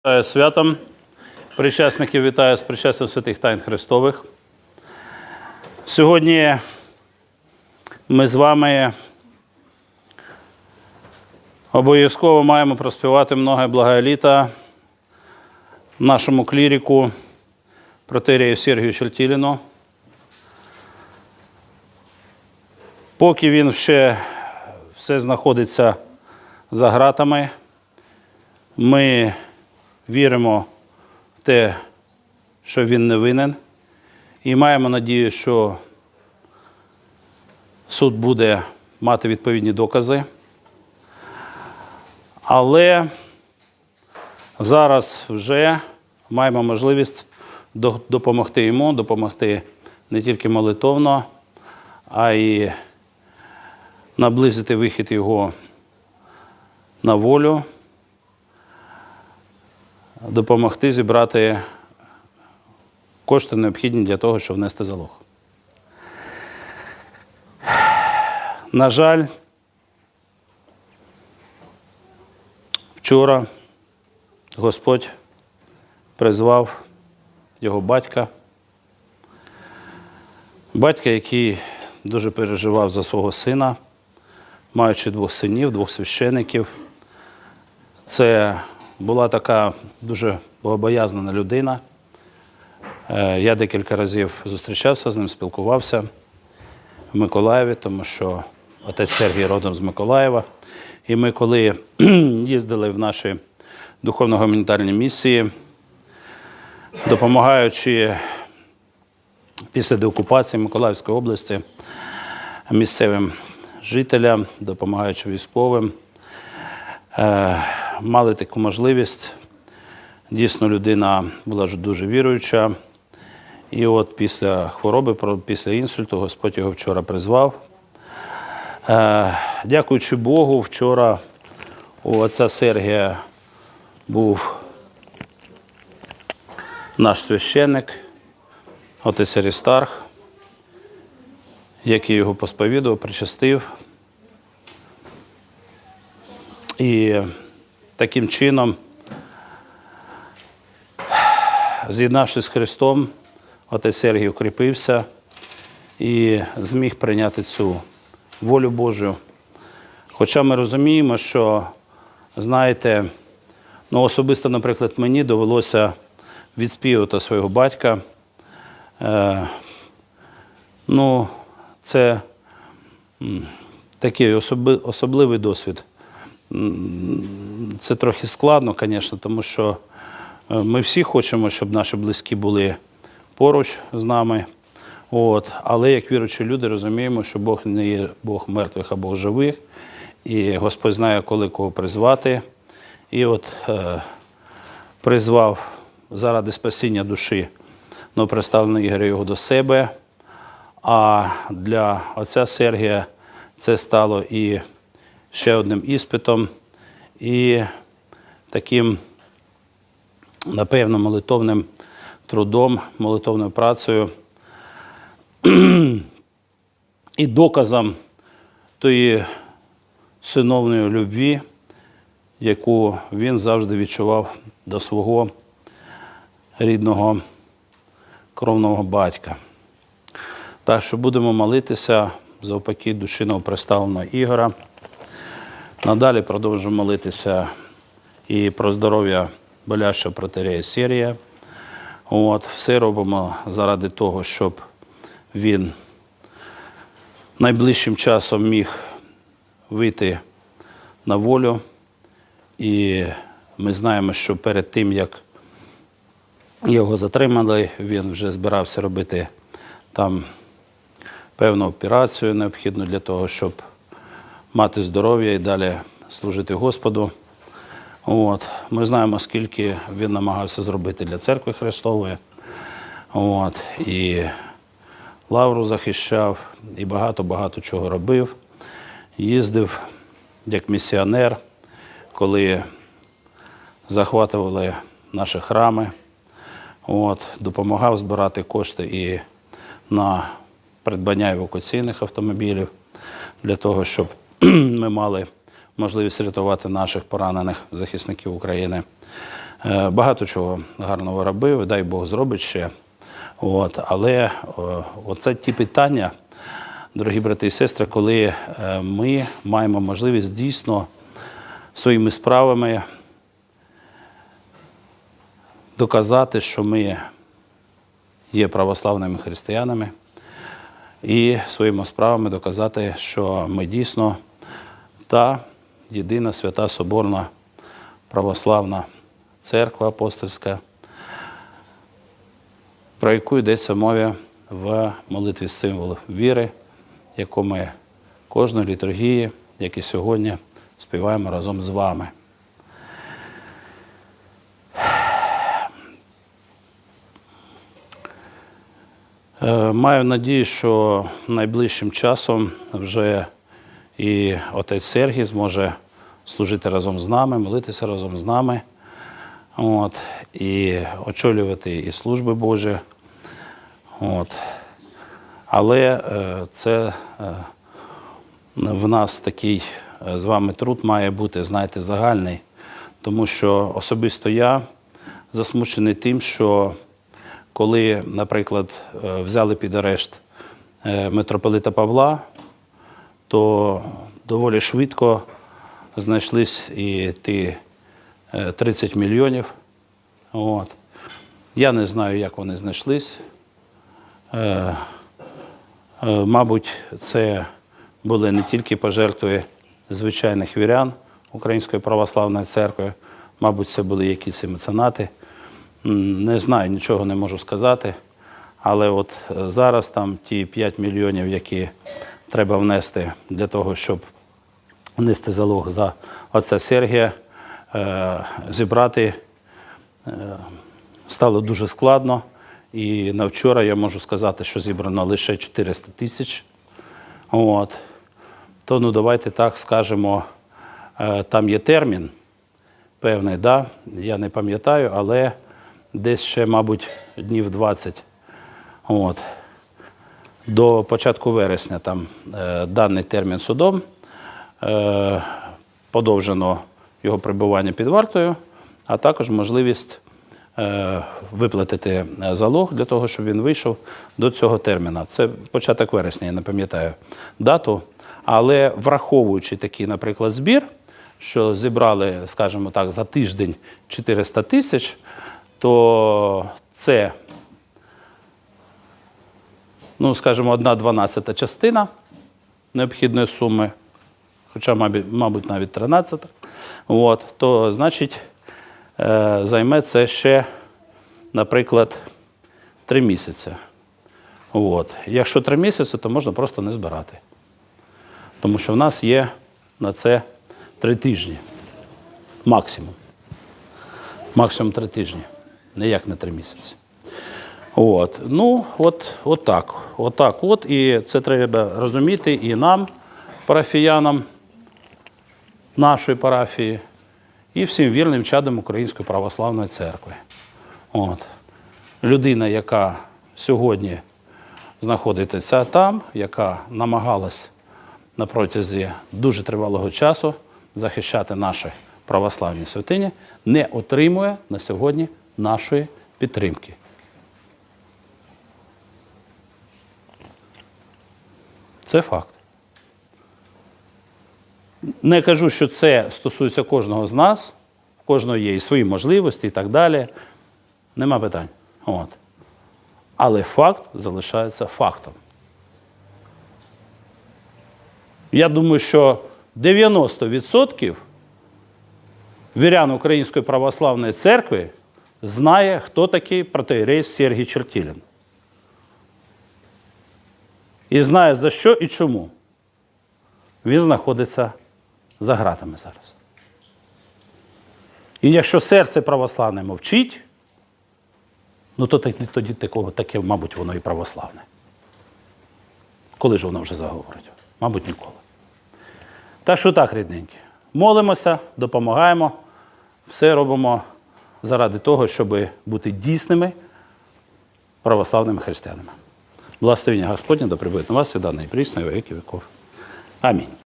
Вітаю святом. Причасників вітаю з причастям святих Тайн Христових. Сьогодні ми з вами обов'язково маємо проспівати многе благе літа нашому кліріку протерію Сергію Чертіліну. Поки він ще все знаходиться за ґратами, ми віримо в те, що він не винен, і маємо надію, що суд буде мати відповідні докази. Але зараз вже маємо можливість допомогти йому, допомогти не тільки молитовно, а й наблизити вихід його на волю допомогти зібрати кошти необхідні для того, щоб внести залог. На жаль, вчора Господь призвав його батька, батька, який дуже переживав за свого сина, маючи двох синів, двох священиків. Це була така дуже богобоязнена людина. Е, Я декілька разів зустрічався з ним, спілкувався в Миколаєві, тому що отець Сергій родом з Миколаєва. І ми, коли їздили в наші духовно-гуманітарні місії, допомагаючи після деокупації Миколаївської області місцевим жителям, допомагаючи військовим, е, мали таку можливість. Дійсно, людина була дуже віруюча. І от після хвороби, після інсульту, Господь його вчора призвав. Е, Дякуючи Богу, вчора у отця Сергія був наш священник, отець Арістарх, який його посповідував, причастив. І таким чином, з'єднавшись з Христом, отець Сергій укріпився і зміг прийняти цю волю Божу. Хоча ми розуміємо, що, знаєте, ну особисто, наприклад, мені довелося відспівати свого батька. Е, ну, це такий особи, особливий досвід. Це трохи складно, звісно, тому що е, ми всі хочемо, щоб наші близькі були поруч з нами. От. Але як віруючі люди розуміємо, що Бог не є Бог мертвих, а Бог живих. І Господь знає, коли кого призвати. І от е, призвав заради спасіння душі новоприставленого Ігоря його до себе. А для отця Сергія це стало і ще одним іспитом, і таким, напевно, молитовним трудом, молитовною працею і доказом тої синовної любві, яку він завжди відчував до свого рідного кровного батька. Так що будемо молитися за упокій душі новоприставленого Ігора. Надалі продовжуємо молитися і про здоров'я болящого протерея Сірія. От, все робимо заради того, щоб він найближчим часом міг вийти на волю. І ми знаємо, що перед тим, як його затримали, він вже збирався робити там певну операцію, необхідну для того, щоб мати здоров'я і далі служити Господу. От. Ми знаємо, скільки він намагався зробити для церкви Христової. От. І лавру захищав, і багато-багато чого робив. Їздив як місіонер, коли захватували наші храми. От, допомагав збирати кошти і на придбання евакуаційних автомобілів для того, щоб ми мали можливість рятувати наших поранених захисників України. Е, Багато чого гарного робив, дай Бог зробить ще. От, але о, оце ті питання, дорогі брати і сестри, коли е, ми маємо можливість дійсно своїми справами доказати, що ми є православними християнами, і своїми справами доказати, що ми дійсно та єдина свята Соборна православна церква апостольська, про яку йдеться мова в молитві символів віри, яку ми кожної літургії, як і сьогодні, співаємо разом з вами. Е, Маю надію, що найближчим часом вже і отець Сергій зможе служити разом з нами, молитися разом з нами, от, і очолювати і служби Божі. От. Але е, це е, в нас такий е, з вами труд має бути, знаєте, загальний, тому що особисто я засмучений тим, що коли, наприклад, взяли під арешт митрополита Павла, то доволі швидко знайшлись і ті е, 30 мільйонів. От. Я не знаю, як вони знайшлись. Е, Е, Мабуть, це були не тільки пожертви звичайних вірян Української православної церкви, мабуть, це були якісь і меценати. Не знаю, нічого не можу сказати. Але от е, зараз там ті 5 мільйонів, які треба внести для того, щоб внести залог за отця Сергія, е, зібрати е, стало дуже складно. І на вчора я можу сказати, що зібрано лише 400 тисяч. От. То ну давайте так скажемо, е, там є термін певний, да? я не пам'ятаю, але десь ще, мабуть, днів 20. От. До початку вересня там е, даний термін судом е, подовжено його перебування під вартою, а також можливість е, виплатити залог для того, щоб він вийшов до цього терміна. Це початок вересня, я не пам'ятаю дату. Але враховуючи такий, наприклад, збір, що зібрали, скажімо так, за тиждень 400 тисяч, то це ну, скажімо, одна дванадцята частина необхідної суми, хоча, мабуть, мабуть навіть 13, от, то значить е, займе це ще, наприклад, 3 місяці. От. Якщо 3 місяці, то можна просто не збирати. Тому що в нас є на це 3 тижні. Максимум. Максимум 3 тижні. Ніяк не 3 місяці. От. Ну, от, от так. От так от. І це треба розуміти і нам, парафіянам нашої парафії, і всім вірним чадам Української православної церкви. От. Людина, яка сьогодні знаходиться там, яка намагалась на протязі дуже тривалого часу захищати наші православні святині, не отримує на сьогодні нашої підтримки. Це факт. Не кажу, що це стосується кожного з нас, в кожного є і свої можливості і так далі. Нема питань. От. Але факт залишається фактом. Я думаю, що 90% вірян Української православної церкви знає, хто такий протеєрей Сергій Чертілін. І знає за що і чому. Він знаходиться за ґратами зараз. І якщо серце православне мовчить, ну то тоді такого, таке, мабуть, воно і православне. Коли ж воно вже заговорить? Мабуть, ніколи. Так що так, рідненькі. Молимося, допомагаємо, все робимо заради того, щоб бути дійсними православними християнами. Благословення Господня да прибудет на вас і даний прісно веки віков. Амінь.